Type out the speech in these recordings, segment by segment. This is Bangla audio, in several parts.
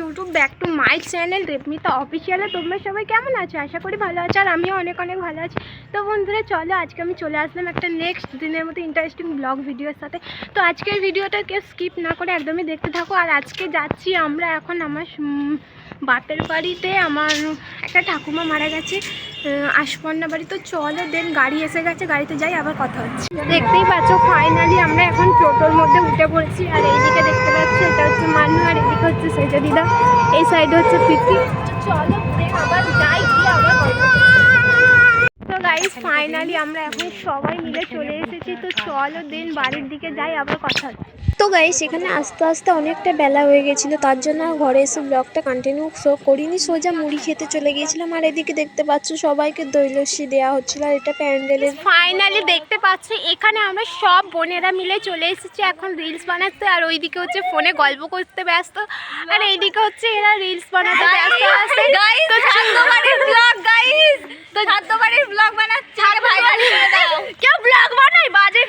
YouTube back to my channel রেপমিতা অফিসিয়ালে তোমরা সবাই কেমন আছো? আশা করি ভালো আছো, আর আমিও অনেক অনেক ভালো আছি। তো বন্ধুরা, চলো আজকে আমি চলে আসলাম একটা নেক্সট দিনের মতো ইন্টারেস্টিং ব্লগ ভিডিওর সাথে। তো আজকের ভিডিওটা কেউ স্কিপ না করে একদমই দেখতে থাকো। আর আজকে যাচ্ছি আমরা এখন আমার বাপের বাড়িতে। আমার একটা ঠাকুমা মারা গেছে আশপর্ণা বাড়ি। তো চলো দেন গাড়ি এসে গেছে, গাড়িতে যাই, আবার কথা হচ্ছে। দেখতেই পাচ্ছ ফাইনালি আমরা এখন টোটোর মধ্যে উঠে পড়েছি, আর এইদিকে দেখতে পাচ্ছ, এটা হচ্ছে মানু, আর এদিকে হচ্ছে সেটা দিদা, এই সাইডে হচ্ছে পিপি চলো আবার যাই, গিয়ে আবার ফাইনালি আমরা এখন সবাই মিলে চলে এসেছি, তো চলো দিন বাড়ির দিকে যাই, আবার কথা হচ্ছে। তো গাই সেখানে আস্তে আস্তে অনেকটা বেলা হয়ে গেছিল তার জন্য আর ঘরে এসে ব্লগটা কন্টিনিউ শো করিনি সোজা মুড়ি খেতে চলে গিয়েছিলাম। আর এদিকে দেখতে পাচ্ছ সবাইকে দই দেওয়া হচ্ছিল আর এটা প্যান্ডেলের ফাইনালি দেখতে পাচ্ছ এখানে আমরা সব বোনেরা মিলে চলে এসেছি এখন রিলস বানাতে। আর ওইদিকে হচ্ছে ফোনে গল্প করতে ব্যস্ত আর এইদিকে হচ্ছে এরা রিলস বানাতে ব্যস্ত আছে। গাইস তো ছাত্রবাড়ির ব্লগ গাইস তো ছাত্রবাড়ির ব্লগ বানাচ্ছে কেউ ব্লগ বানায় বাজে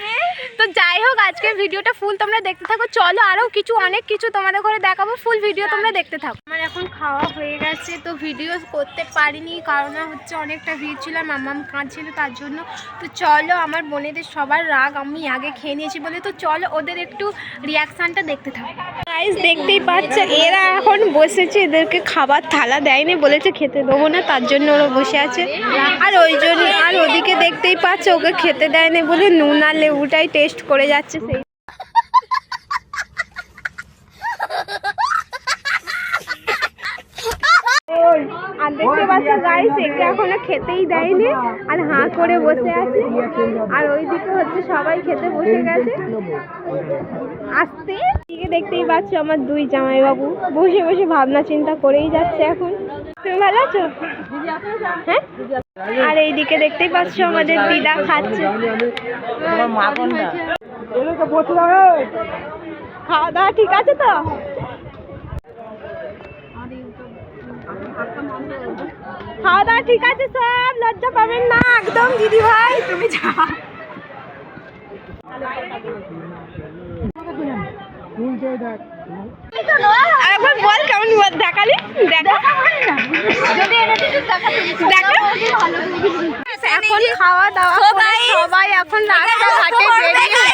তো যাই হোক আজকের ভিডিওটা ফুল তোমরা দেখতে থাকো। চলো আরও কিছু অনেক কিছু তোমাদের ঘরে দেখাবো। ফুল ভিডিও তোমরা দেখতে থাকো। আমার এখন খাওয়া হয়ে গেছে তো ভিডিও করতে পারিনি কারণ হচ্ছে অনেকটা ভিড় ছিল আর মাম্মাম কাঁদছিল তার জন্য। তো চলো আমার বোনেদের সবার রাগ আমি আগে খেয়ে নিয়েছি বলে। তো চলো ওদের একটু রিয়াকশানটা দেখতে থাকো। গাইস দেখতেই পাচ্ছ এরা এখন বসেছে এদেরকে খাবার থালা দেয়নি বলেছে খেতে দেবো না তার জন্য ওরা বসে আছে। আর ওই জন্য আর ওদিকে দেখতেই পাচ্ছ ওকে খেতে দেয়নি বলে নুন আর লেবুটাই টেস্ট করে যাচ্ছে সেই দেখতে পাচ্ছ গাইস একে এখনও খেতেই দেয়নি। আর হাঁ করে বসে আছে। আর ওইদিকে হচ্ছে সবাই খেতে বসে গেছে। আসতে। দিকে দেখতেই পাচ্ছ আমার দুই জামাইবাবু। বসে বসে ভাবনা চিন্তা করেই যাচ্ছে এখন। তুমি ভালো আছো? হ্যাঁ? আর এইদিকে দেখতেই পাচ্ছ আমাদের দিদা খাচ্ছে। খাওয়া দাওয়া ঠিক আছে তো? খাওয়া দাওয়া ঠিক আছে সব লজ্জা পাবেন না একদম দিদি ভাই তুমি যাও একবার বল কেমন দেখালি? দেখা। দেখা। এখন খাওয়া দাওয়া সবাই এখন রাস্তাঘাটে বেরিয়ে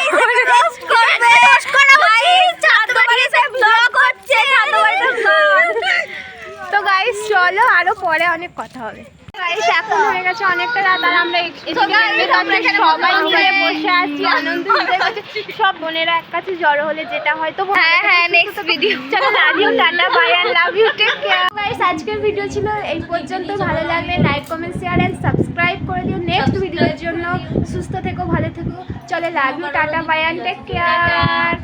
তো গাইস চলো আরও পরে অনেক কথা হবে। এখন হয়ে গেছে অনেকটা রাত আর আমরা সবাই মিলে বসে আছি আনন্দ সব বোনেরা এক কাছে জড়ো হলে যেটা হয় তো হ্যাঁ হ্যাঁ নেক্সট ভিডিও চলো love you tata bye R love you take care guys আজকের ভিডিও ছিল এই পর্যন্ত। ভালো লাগলে like comment share and subscribe করে দিও। নেক্সট ভিডিওর জন্য সুস্থ থেকো ভালো থেকো। চলে লাভ ইউ টাটা বাই আর টেক কেয়ার